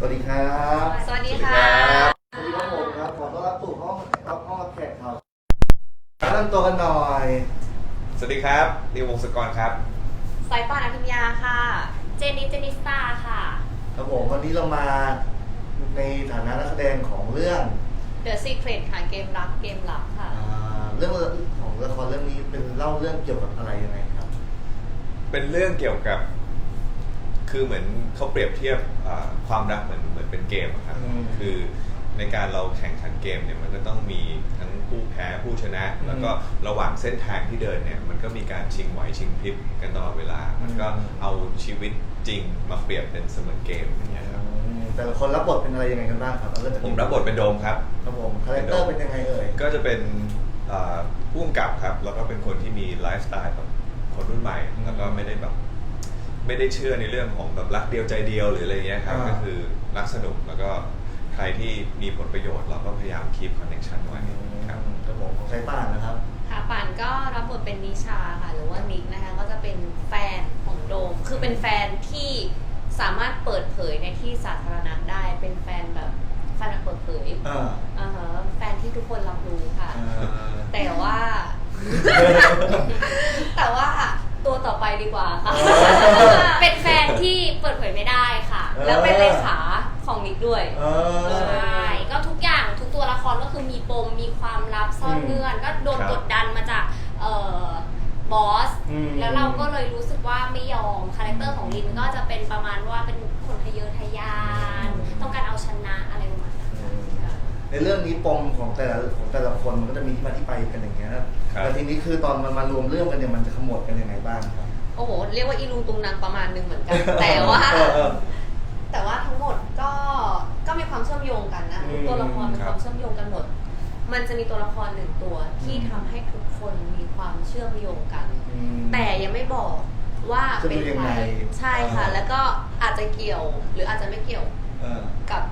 สวัสดีครับสวัสดีค่ะ สวัสดีครับผมครับ ขอต้อนรับสู่ห้องรับห้องรับแขกครับแนะนำตัวกันหน่อย สวัสดีครับนิววงศกรครับ สายป่านอภิญญาค่ะ เจนิสเจนิสตาค่ะ ครับผมวันนี้เรามาในฐานะนักแสดงของเรื่อง The Secret ค่ะ เกมรักเกมลับค่ะ อ่าเรื่องของละครเรื่องนี้เป็นเล่าเรื่องเกี่ยวกับอะไรยังไงครับ เป็นเรื่องเกี่ยวกับ คือเหมือนเขาเปรียบเทียบอ่าความรักเหมือนเหมือนเป็นเกมอะครับ อืมคือในการเราแข่งขันเกมเนี่ยมันก็ต้องมีทั้งผู้แพ้ผู้ชนะ อืมแล้วก็ระหว่างเส้นทางที่เดินเนี่ยมันก็มีการชิงไหวชิงพริบกันตลอดเวลา มันก็อืม เอาชีวิตจริงมาเปรียบเป็นเสมือนเกมอย่างเงี้ยครับอืมแต่ละคนรับบทเป็นอะไรยังไงกันบ้างครับเอาเริ่มจากผมรับบทเป็นโดมครับ ครับผมคาแรคเตอร์เป็นยังไงเอ่ย ก็จะเป็นอ่าผู้กำกับครับ แล้วก็เป็นคนที่มีไลฟ์สไตล์แบบคนรุ่นใหม่อืมแล้วก็ไม่ได้แบบ ไม่ได้เชื่อในเรื่องของแบบรักเดียวใจเดียวหรืออะไรเงี้ยครับ อ่า ก็คือรักสนุกแล้วก็ใครที่มีผลประโยชน์เราก็พยายามคีบคอนเน c ชันไว้ครับ ครับผมของใช้ป่านนะครับ ค่ะป่านก็รับบทเป็นนิชาค่ะ หรือว่านิกนะคะ ก็จะเป็นแฟนของโดม คือเป็นแฟนที่สามารถเปิดเผยในที่สาธารณะได้ เป็นแฟนแบบแฟนแบบเปิดเผยอ่าอ่าฮะแฟนที่ทุกคนรับรู้ค่ะ อ่า แต่ว่า แต่ว่า ตัวต่อไปดีกว่าค่ะเออเป็นแฟนที่เปิดเผยไม่ได้ค่ะเออแล้วเป็นเลขาของนิกด้วย เออ ใช่ ก็ทุกอย่างทุกตัวละครก็คือมีปมมีความลับซ่อนอืมเงื่อน ก็โดนครับกดดันมาจากเอ่อบอส อืม แล้วเราก็เลยรู้สึกว่าไม่ยอม คาแรคเตอร์ของลินก็จะเป็นประมาณว่าเป็นคนทะเยอทะยาน ต้องการเอาชนะอะไรประมาณนั้นค่ะ ในเรื่องนี้ปมของแต่ละของแต่ละคนมันก็จะมีที่มาที่ไปกันอย่างเงี้ยนะครับ แต่ทีนี้คือตอนมันมารวมเรื่องกันเนี่ยมันจะขมวดกันยังไงบ้างครับโอ้โห เรียกว่าอีลุงตุงนางประมาณหนึงเหมือนกัน แต่ว่า เออเออ แต่ว่าทั้งหมดก็ก็มีความเชื่อมโยงกันนะอืมทุกตัวละครมีครัคบวามเชื่อมโยงกันหมด มันจะมีตัวละครหนึ่งตัวที่อืม ทำให้ทุกคนมีความเชื่อมโยงกัน อืม แต่ยังไม่บอกว่าเป็นเชื่อมโยงยังใครไงใช่ค่ะ อ่า แล้วก็อาจจะเกี่ยวหรืออาจจะไม่เกี่ยวเออ กับ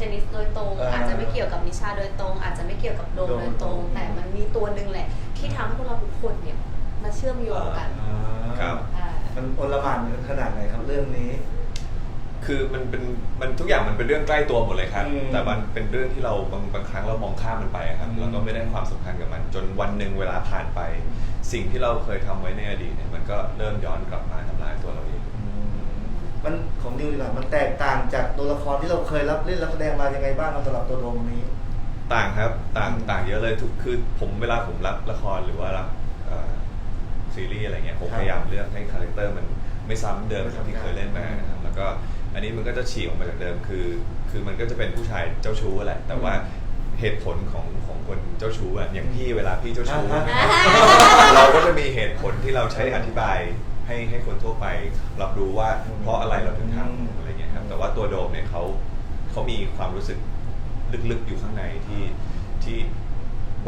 เจนิสโดยตรงอ่าอาจจะไม่เกี่ยวกับนิชาโดยตรง อาจจะไม่เกี่ยวกับโดมโดม โดยตรงอืมแต่มันมีตัวหนึ่งแหละ ที่ทำให้พวกเราทุกคนเนี่ยมาเชื่อมโยงกันอ่าครับ อ่า มันโอลหมานกันขนาดไหนครับเรื่องนี้ คือมันเป็นมันทุกอย่างมันเป็นเรื่องใกล้ตัวหมดเลยครับ อืมแต่มันเป็นเรื่องที่เราบางบางครั้งเรามองข้ามมันไปครับอืม แล้วก็ไม่ได้ความสำคัญกับมัน จนวันหนึ่งเวลาผ่านไป สิ่งที่เราเคยทำไว้ในอดีตเนี่ยมันก็เริ่มย้อนกลับ มันของดิวดีกว่ามันแตกต่างจากตัวละครที่เราเคยรับเล่นรับแสดงมายังไงบ้างครับสำหรับตัวโดมนี้ ต่างครับต่างอืมต่างเยอะเลยทุกคือผมเวลาผมรับละครหรือว่ารับเอ่อซีรีส์อะไรเงี้ยผมครับพยายามเลือกให้คาแรคเตอร์มันไม่ซ้ำเดิมไม่ซ้ำที่เคยเล่นมานะครับแล้วก็อันนี้มันก็จะฉีกออกมาจากเดิมคือ คือมันก็จะเป็นผู้ชายเจ้าชู้แหละแต่ว่าเหตุผลของของคนเจ้าชู้อะอย่างพี่เวลาพี่เจ้าชู้ อ่าฮะ เราก็จะมีเหตุผลที่เราใช้อธิบาย ให้ให้คนทั่วไปรับรู้ว่าอืมเพราะอะไรเราถึงอืมทำอะไรเงี้ยครับแต่ว่าตัวโดมเนี่ยเขาเขามีความรู้สึกลึกๆอยู่ข้างในที่ที่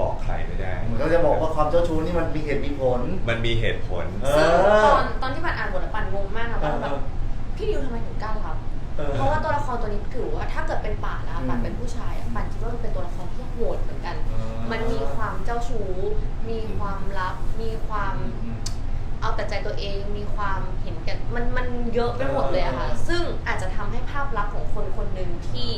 บอกใครไม่ได้มันก็จะบอกว่าความเจ้าชู้นี่มันมีเหตุมีผล มันมีเหตุผล เออซึ่งตอนตอนที่ปันอ่านบทอะปันงงมากนะว่าเออแบบพี่ดิวทำไมถึงกล้ารับ เออ เพราะว่าตัวละครตัวนี้ถือว่าถ้าเกิดเป็นป่านนะคะอืมปันเป็นผู้ชายอะปันคิดว่ามันเป็นตัวละครที่โหดเหมือนกันอ่ามัมันมีความเจ้าชู้ มีความลับ มีความอืม เอาแต่ใจตัวเองมีความเห็นแกันมันมันเยอะไปหมดเลยอะค่ะเออซึ่งอาจจะทำให้ภาพลักษณ์ของคนคนหนึ่งที่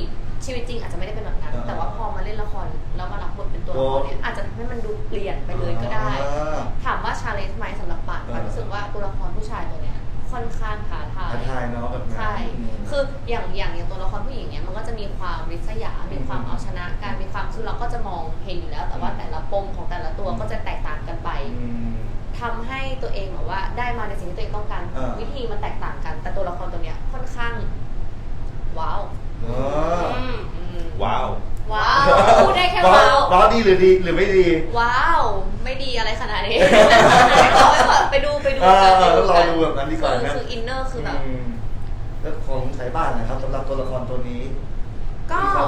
ชีวิตจริงอาจจะไม่ได้เป็นแบบนั้นเออแต่ว่าพอมาเล่นละครแล้วมารับบทเป็นตัวละครเนี่ยอาจจะทำให้มันดูเปลี่ยนไปเลยก็ได้อ่าถามว่าชาเลนจ์ไหมสำหรับป่านเออป่านรู้สึกว่าตัวละครผู้ชายตัวเนี้ยค่อนข้างท้าทายท้าทายเนาะแบบนั้นใช่มคืออย่างอย่างอย่างตัวละครผู้หญิงเนี้ยมันก็จะมีความริษยา มีความอืมเอาชนะการมีความคือเราก็จะมองเห็นอยู่แล้ว แต่ว่า ทำให้ตัวเองแบบว่าได้มาในสิ่งที่ตัวเองต้องการ เออ วิธีมันแตกต่างกัน แต่ตัวละครตัวเนี้ยค่อนข้าง ว้าวเอออืมอืมว้าวว้าวพูดได้แค่ว้าว ว้าวดีหรือดีหรือไม่ดี ว้าว ไม่ดีอะไรขนาดนี้ เอาไว้ก่อนไปดูไปดูเอกัอนเออไปรอดูแบบนั้นดีกว่าคือนะคืออินเนอร์คือแบบมแล้วของสายบ้านนะครับสำหรับตัวละครตัวนี้ก็มีความ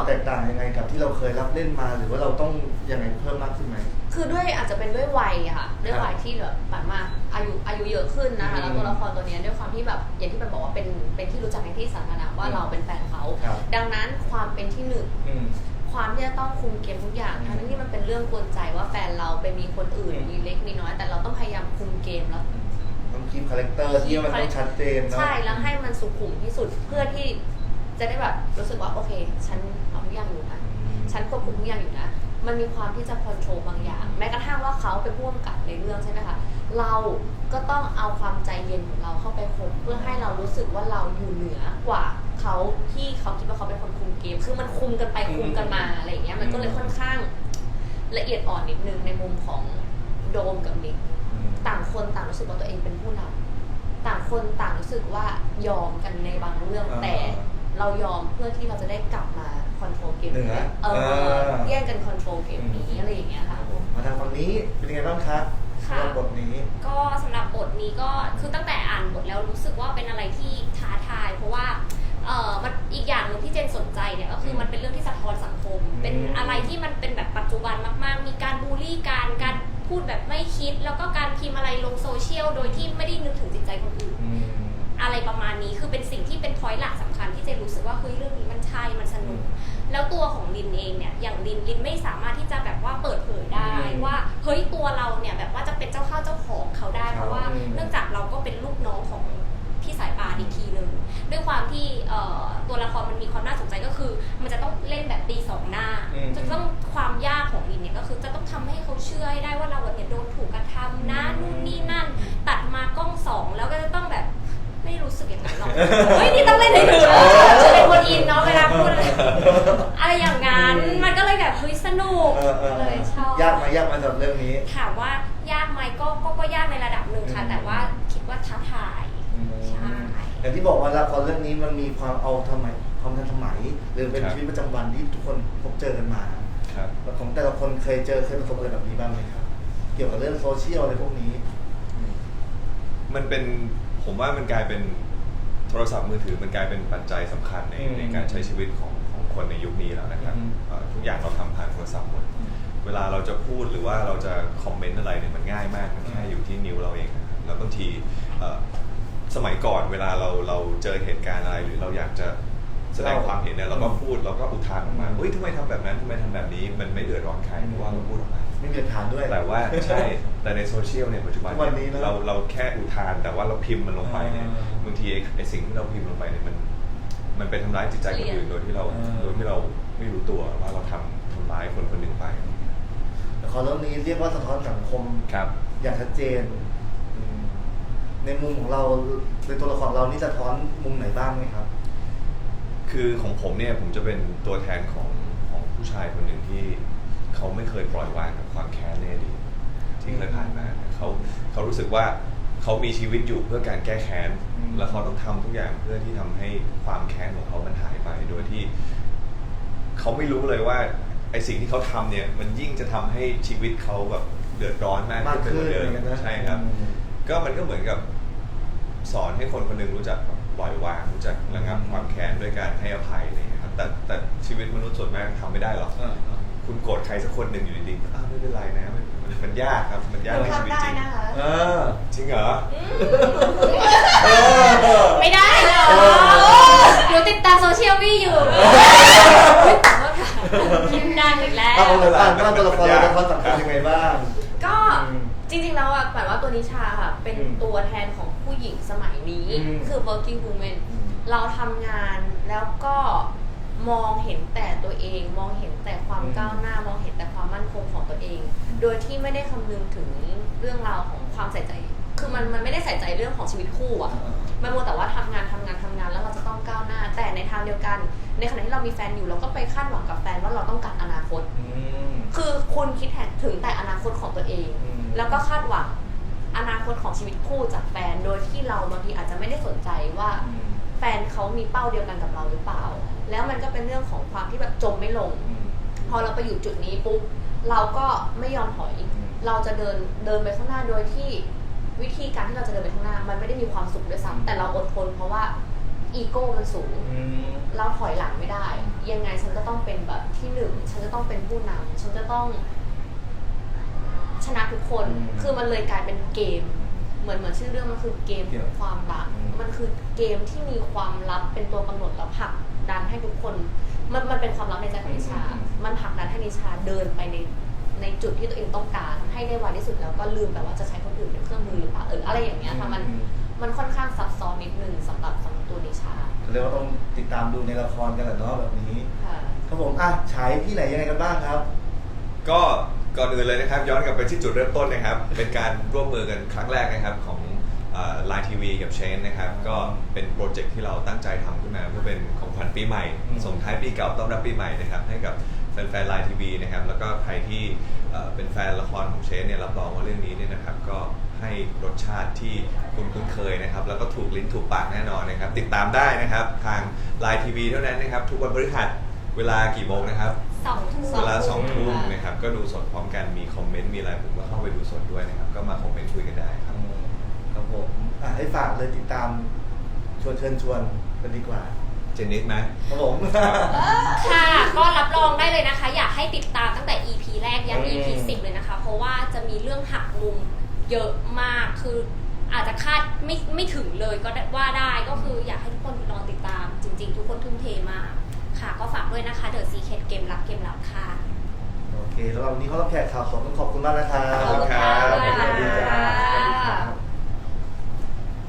แตกต่างยังไงกับที่เราเคยรับเล่นมา หรือว่าเราต้องยังไงเพิ่มมากขึ้นไหม คือด้วยอาจจะเป็นด้วยวัยอะค่ะด้วยวัยที่แบบปันมาอายุอายุเยอะขึ้นนะคะอืมแล้วตัวละครตัวเนี้ยด้วยความที่แบบอย่างที่ปันบอกว่าเป็นเป็นที่รู้จักในที่สาธารณะว่าอืมเราเป็นแฟนเขาครับ ดังนั้นความเป็นที่หนึ่ง อืม ความที่จะต้องคุมเกมทุกอย่างอืมทั้งที่มันเป็นเรื่องกวนใจว่าแฟนเราไปมีคนอื่นอืม มีเล็กมีน้อย แต่เราต้องพยายามคุมเกมแล้ว ต้องคีบคาแรคเตอร์ที่มันต้องชัดเจนเนาะ ใช่แล้วให้มันสุขุมที่สุดเพื่อที่จะได้แบบรู้สึกว่าโอเค ฉันเอา ทุกอย่างอยู่นะฉันควบคุมทุกอย่างอยู่นะ มันมีความที่จะคอนโทรลบางอย่าง แม้กระทั่งว่าเขาเป็นผู้กำกับในเรื่องใช่ไหมคะเราก็ต้องเอาความใจเย็นของเราเข้าไปข่มเพื่อให้เรารู้สึกว่าเราอยู่เหนือกว่าเขาที่เขาคิดว่าเขาเป็นคนคุมเกม คือมันคุมกันไปคุมกันมาอะไรอย่างเงี้ยมันก็เลยค่อนข้างละเอียดอ่อนนิดนึงในมุมของโดมกับนิกต่างคนต่างรู้สึกว่าตัวเองเป็นผู้นำต่างคนต่างรู้สึกว่ายอมกันในบางเรื่องอ่าแต่เรายอมเพื่อที่เราจะได้กลับมา คอนโทรลเกมเหนือเอเอออแย่งกันคอนโทรลเกมนี้อะไรอย่างเงี้ยค่ะมาทางฝั่งนี้เป็นยังไงบ้างคะค่ะสำหรับบทนี้ ก็สำหรับบทนี้ก็คือตั้งแต่อ่านบทแล้วรู้สึกว่าเป็นอะไรที่ท้าทาย เพราะว่าเอ่อมันอีกอย่างหนึ่งที่เจนสนใจเนี่ยก็คือมันเป็นเรื่องที่สะท้อนสังคมอืมเป็นอะไรที่มันเป็นแบบปัจจุบันมากๆ มีการบูลลี่การการพูดแบบไม่คิด แล้วก็การพิมพ์อะไรลงโซเชียลโดยที่ไม่ได้นึกถึงจิตใจคนอื่นอืมอะไรประมาณนี้คือเป็นสิ่งที่เป็นพอยต์หลักสำคัญ ที่เจนรู้สึกว่าเฮ้ยเรื่องนี้มันใช่มันสนุก แล้วตัวของลินเองเนี่ยอย่างลินลินไม่สามารถที่จะแบบว่าเปิดเผยได้อืมว่าเฮ้ยตัวเราเนี่ยแบบว่าจะเป็นเจ้าข้าวเจ้าของเขาได้เพราะว่าอืมเนื่องจากเราก็เป็นลูกน้องของพี่สายปานอีกทีหนึ่งด้วยความที่เอ่อตัวละครมันมีความน่าสนใจก็คือ มันจะต้องเล่นแบบตีสองหน้าอืมจะต้องความยากของลินเนี่ยก็คือจะต้องทำให้เขาเชื่อให้ได้ว่าเราเนี่ยโดนถูกกระทำนะนู่นนี่นั่น ตัดมากล้องสองแล้วก็จะต้องแบบ ไม่รู้สึกอย่างนั้นหรอกเฮ้ยนี่ต้องเล่นให้ดูจะเป็นคนอินเนาะเวลาพูดอะไรอะไรอย่างนั้น มันก็เลยแบบเฮ้ยสนุกเออเออเลยชอบยากไหมยากไหมสำหรับเรื่องนี้ ถามว่ายากไหมก็ก็ก็ยากในระดับหนึ่งค่ะ อืม แต่ว่าคิดว่าท้าทาย ใช่ อย่างที่บอกว่าละครเรื่องนี้มันมีความเอาทำไมความทันสมัย หรือเป็นครับ ชีวิตประจำวันที่ทุกคนพบเจอกันมาครับ แล้วของแต่ละคนเคยเจอเคยประสบอะไรแบบนี้บ้างไหมครับ เกี่ยวกับเรื่องโซเชียลอะไรพวกนี้อืมมันเป็น ผมว่ามันกลายเป็นโทรศัพท์มือถือมันกลายเป็นปัจจัยสำคัญในอืมในการใช้ชีวิตของของคนในยุคนี้แล้วนะครับอืม เอ่อทุกอย่างเราทำผ่านโทรศัพท์หมด เวลาเราจะพูดหรือว่าเราจะคอมเมนต์อะไรเนี่ยมันง่ายมากมันแค่อยู่ที่นิ้วเราเองนะครับแล้วบางทีเอ่อสมัยก่อนเวลาเราเราเจอเหตุการณ์อะไรหรือเราอยากจะแสดงความเห็นเนี่ยเราก็พูดเราก็อุทานออกมาเฮ้ยทำไมทำแบบนั้นทำไมทำแบบนี้มันไม่เดือดร้อนใครเพราะว่าเราพูดออกมา ไม่มีหลักฐานด้วย แต่ว่าใช่แต่ในโซเชียลเนี่ยปัจจุบันทุกวันนี้เนี่ยนะเราเราแค่อุทานแต่ว่าเราพิมพ์มันลงไปเนี่ยอ่าบางทีไอ้ไอ้สิ่งที่เราพิมพ์ลงไปเนี่ยมัน มันไปทำร้ายจิตใจคนอื่นโดยที่เราอ่า โดยที่เราไม่รู้ตัวว่าเราทำทำร้ายคนคนหนึ่งไปละครเรื่องนี้เรียกว่าสะท้อนสังคม ครับ อย่างชัดเจนอืมในมุมของเราในตัวละครเรานี่สะท้อนมุมไหนบ้างไหมครับ คือของผมเนี่ยผมจะเป็นตัวแทนของของผู้ชายคนหนึ่งที่ เขาไม่เคยปล่อยวางกับความแค้นในอดีตที่เคยผ่านมาเขาเขารู้สึกว่าเขามีชีวิตอยู่เพื่อการแก้แค้นอืม แล้วเขาต้องทำทุกอย่างเพื่อที่ทำให้ความแค้นของเขามันหายไปโดยที่ เขาไม่รู้เลยว่าไอสิ่งที่เขาทำเนี่ย มันยิ่งจะทำให้ชีวิตเขาแบบเดือดร้อนมากมากขึ้นไปขึ้กนว่าเดิมเหมือนกันนะใช่ครับ อืม ก็มันก็เหมือนกับสอนให้คนคนหนึงรู้จักแบบปล่อยวางรู้จักระงับความแค้นด้วยการให้อภัยอะไรอย่างเงี้ยครับแต่แต่ชีวิตมนุษย์ส่วนมากทำไม่ได้หรอก อ่า คุณโกรธใครสักคนหนึ่งอยู่ดีๆอ้าวไม่เป็นไรนะมันมันมันยากครับ มันยากในชีวิตทำได้จริงนะคะเออจริงเหรอ เออ ไม่ได้หรอเออหนูติดตามโซเชียลวี่อยู่เฮ้ยขอโทษค่ะคิดดังอีกแล้ว เอาของเราอ่านว่าตัวละครเราสะท้อนสังคมยังไงบ้าง ก็อืมจริงๆแล้วอะหมายว่าตัวนิชาค่ะ เป็นอืมตัวแทนของผู้หญิงสมัยนี้ อืมคือ working woman อืมเราทำงานแล้วก็ มองเห็นแต่ตัวเอง มองเห็นแต่ความอืมก้าวหน้ามองเห็นแต่ความมั่นคงของตัวเอง โดยที่ไม่ได้คำนึงถึงเรื่องราวของความใส่ใจ คือมันมันไม่ได้ใส่ใจเรื่องของชีวิตคู่อะมันมัวแต่ว่าทำงานทำงานทำงานแล้วเราจะต้องก้าวหน้า แต่ในทางเดียวกัน ในขณะที่เรามีแฟนอยู่เราก็ไปคาดหวังกับแฟนว่าเราต้องการอนาคต อืม คือคุณคิดถึงแต่อนาคตของตัวเอง อืม แล้วก็คาดหวังอนาคตของชีวิตคู่จากแฟน โดยที่เราบางทีอาจจะไม่ได้สนใจว่า อืม แฟนเขามีเป้าเดียวกันกับเราหรือเปล่า แล้วมันก็เป็นเรื่องของความที่แบบจมไม่ลงอืมพอเราไปอยู่จุดนี้ปุ๊บเราก็ไม่ยอมถอยอืมเราจะเดินเดินไปข้างหน้าโดยที่วิธีการที่เราจะเดินไปข้างหน้า มันไม่ได้มีความสุขด้วยซ้ำแต่เราอดทนเพราะว่าอีโก้มันสูงอืมเราถอยหลังไม่ได้ ยังไงฉันก็ต้องเป็นแบบที่หนึ่ง ฉันจะต้องเป็นผู้นำฉันจะต้อง ชนะทุกคนอืมคือมันเลยกลายเป็นเกม เหมือนเหมือนชื่อเรื่องมันคือเกมเกมความรักอืมมันคือเกมที่มีความลับเป็นตัวกำหนดแล้วผลัก ดันให้ทุกคนมันมันเป็นความลับในใจของนิชา มันผลักดันให้นิชาเดินไปในในจุดที่ตัวเองต้องการให้ได้ไวที่สุดแล้วก็ลืมแบบว่าจะใช้คนอื่นเป็นเครื่องมือหรือเปล่าเอออะไรอย่างเงี้ยค่ะมันอืมมันค่อนข้างซับซ้อนนิดนึงสำหรับสำหรับตัวนิชาแสดรียกว่าต้องติดตามดูในละครกันแหละเนาะแบบนี้ค่ะครับผมอะฉายที่ไหนยังไงกันบ้างครับ ก็ก่อนอื่นเลยนะครับ ย้อนกลับไปที่จุดเริ่มต้นนะครับ เป็นการร่วมมือกันครั้งแรกนะครับของ ไลน์ทีวีกับเชนนะครับ ก็เป็นโปรเจกต์ที่เราตั้งใจทำขึ้นมาเพื่อเป็นของขวัญปีใหม่ อืม ส่งท้ายปีเก่าต้อนรับปีใหม่นะครับ ให้กับแฟนๆไลน์ทีวีนะครับ แล้วก็ใครที่เอ่อเป็นแฟนละครของเชนเนี่ยรับรองว่าเรื่องนี้เนี่ยนะครับ ก็ให้รสชาติที่คุณคุ้นเคยนะครับ แล้วก็ถูกลิ้นถูกปากแน่นอนนะครับ ติดตามได้นะครับ ทางไลน์ทีวีเท่านั้นนะครับ ทุกวันพฤหัสเวลากี่โมงนะครับ สองทุ่ม เวลาสองทุ่มค่ะนะครับ ก็ดูสดพร้อมกัน มีคอมเมนต์ มีอะไรผมก็เข้าไปดูสดด้วยนะครับ ก็มาคอมเมนต์คุยกันได้ครับ ครับผมอะให้ฝากเลยติดตามชวนเชิญชวนกันดีกว่าเจนนิสไหมครับผม ค่ะ ก็รับรองได้เลยนะคะ อยากให้ติดตามตั้งแต่ EP แรกยันอืม EP 10เลยนะคะ เพราะว่าจะมีเรื่องหักมุมเยอะมาก คืออาจจะคาดไม่ไม่ถึงเลยก็ได้ว่าได้ ก็คืออยากให้ทุกคนรอติดตาม จริง ๆ ทุกคนทุ่มเทมาก ค่ะ ก็ฝากด้วยนะคะ The Secret เกมรักเกมลับค่ะ โอเคแล้ววันนี้เขารับแขกข่าวสดต้องขอบคุณมากนะครับขอบคุณค่ะ